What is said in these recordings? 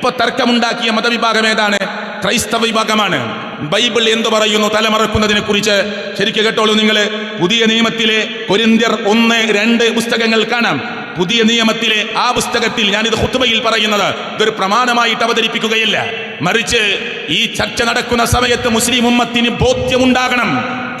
ഇപ്പൊ തർക്കമുണ്ടാക്കിയ മതവിഭാഗം ഏതാണ്? ക്രൈസ്തവ വിഭാഗമാണ്. ബൈബിൾ എന്തു പറയുന്നു? തലമറക്കുന്നതിനെ കുറിച്ച് ശരിക്കും കേട്ടോളൂ നിങ്ങൾ പുതിയ നിയമത്തിലെ കൊരിന്ത്യർ ഒന്ന് രണ്ട് പുസ്തകങ്ങൾ കാണാം. പുതിയ നിയമത്തിലെ ആ പുസ്തകത്തിൽ ഞാനിത് ഹുത്തുബയിൽ പറയുന്നത് ഇതൊരു പ്രമാണമായിട്ട് അവതരിപ്പിക്കുകയില്ല. മറിച്ച് ഈ ചർച്ച നടക്കുന്ന സമയത്ത് മുസ്ലിം ഉമ്മത്തിന് ബോധ്യമുണ്ടാകണം.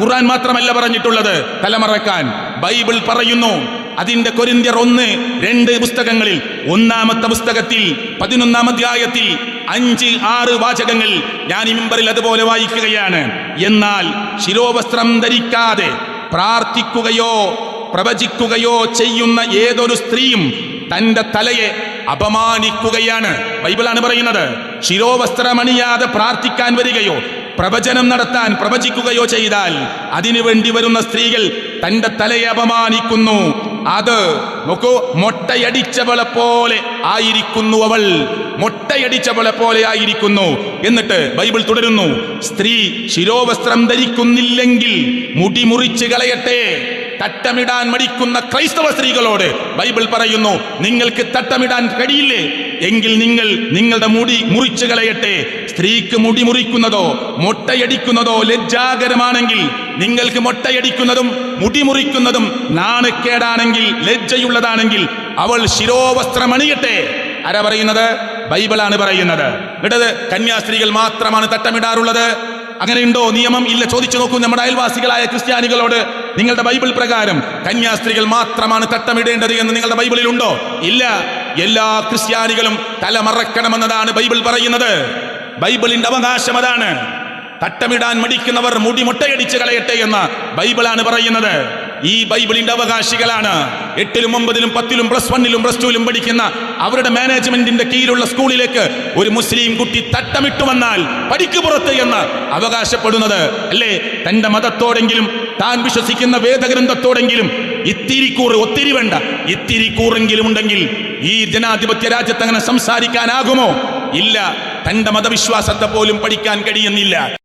ഖുർആൻ മാത്രമല്ല പറഞ്ഞിട്ടുള്ളത് തലമറക്കാൻ. ബൈബിൾ പറയുന്നു അതിന്റെ കൊരിന്ത്യർ ഒന്ന് രണ്ട് പുസ്തകങ്ങളിൽ ഒന്നാമത്തെ പുസ്തകത്തിൽ പതിനൊന്നാം അധ്യായത്തിൽ അഞ്ച് ആറ് വാചകങ്ങൾ ഞാൻ ഈ മെമ്പറിൽ അതുപോലെ വായിക്കുകയാണ്. എന്നാൽ ശിരോവസ്ത്രം ധരിക്കാതെ പ്രാർത്ഥിക്കുകയോ പ്രവചിക്കുകയോ ചെയ്യുന്ന ഏതൊരു സ്ത്രീയും തന്റെ തലയെ അപമാനിക്കുകയാണ്. ബൈബിളാണ് പറയുന്നത് ശിരോവസ്ത്രമണിയാതെ പ്രാർത്ഥിക്കാൻ വരികയോ പ്രവചനം നടത്താൻ പ്രവചിക്കുകയോ ചെയ്താൽ അതിനു വേണ്ടി വരുന്ന സ്ത്രീകൾ തന്റെ തലയെ അപമാനിക്കുന്നു. അത് നോക്കൂ മൊട്ടയടിച്ചവളെ പോലെ ആയിരിക്കുന്നു അവൾ. മൊട്ടയടിച്ചവളെ പോലെ ആയിരിക്കുന്നു. എന്നിട്ട് ബൈബിൾ തുടരുന്നു. സ്ത്രീ ശിരോവസ്ത്രം ധരിക്കുന്നില്ലെങ്കിൽ മുടി മുറിച്ച് കളയട്ടെ. തട്ടമിടാൻ മടിക്കുന്ന ക്രൈസ്തവ സ്ത്രീകളോട് ബൈബിൾ പറയുന്നു നിങ്ങൾക്ക് തട്ടമിടാൻ കഴിയില്ലേ? എങ്കിൽ നിങ്ങൾ നിങ്ങളുടെ മുടി മുറിച്ചു കളയട്ടെ. സ്ത്രീക്ക് മുടി മുറിക്കുന്നതോ മുട്ടയടിക്കുന്നതോ ലജ്ജാകരമാണെങ്കിൽ നിങ്ങൾക്ക് മുട്ടയടിക്കുന്നതും മുടി മുറിക്കുന്നതും നാണക്കേടാണെങ്കിൽ ലജ്ജയുള്ളതാണെങ്കിൽ അവൾ ശിരോവസ്ത്രമണിയട്ടെ ആരാ പറയുന്നത്? ബൈബിളാണ് പറയുന്നത്. ഇടത് കന്യാസ്ത്രീകൾ മാത്രമാണ് തട്ടമിടാറുള്ളത്. അങ്ങനെയുണ്ടോ? നിയമം ഇല്ല. ചോദിച്ചു നോക്കൂ നമ്മുടെ അയൽവാസികളായ ക്രിസ്ത്യാനികളോട്. നിങ്ങളുടെ ബൈബിൾ പ്രകാരം കന്യാസ്ത്രീകൾ മാത്രമാണ് തട്ടമിടേണ്ടത് എന്ന് നിങ്ങളുടെ ബൈബിളിൽ ഉണ്ടോ ഇല്ല. എല്ലാ ക്രിസ്ത്യാനികളും തലമറക്കണമെന്നതാണ് ബൈബിൾ പറയുന്നത്. ബൈബിളിന്റെ അവകാശം അതാണ്. തട്ടമിടാൻ മടിക്കുന്നവർ മുടി മുട്ടയടിച്ച് കളയട്ടെ എന്ന് ബൈബിളാണ് പറയുന്നത്. ഈ ബൈബിളിന്റെ അവകാശികളാണ്. എട്ടിലും ഒമ്പതിലും പത്തിലും പ്ലസ് വണ്ണിലും പ്ലസ് ടുവിലും പഠിക്കുന്ന അവരുടെ മാനേജ്മെന്റിന്റെ കീഴിലുള്ള സ്കൂളിലേക്ക് ഒരു മുസ്ലിം കുട്ടി തട്ടമിട്ടു വന്നാൽ പഠിക്കു പുറത്ത് എന്ന് അവകാശപ്പെടുന്നത്. അല്ലേ? തന്റെ മതത്തോടെങ്കിലും താൻ വിശ്വസിക്കുന്ന വേദഗ്രന്ഥത്തോടെങ്കിലും ഇത്തിരി കൂറ് ഒത്തിരി വേണ്ട. ഇത്തിരി കൂറെങ്കിലും ഉണ്ടെങ്കിൽ ഈ ജനാധിപത്യ രാജ്യത്ത് അങ്ങനെ സംസാരിക്കാനാകുമോ? ഇല്ല. തന്റെ മതവിശ്വാസത്തെ പോലും പഠിക്കാൻ കഴിയുന്നില്ല.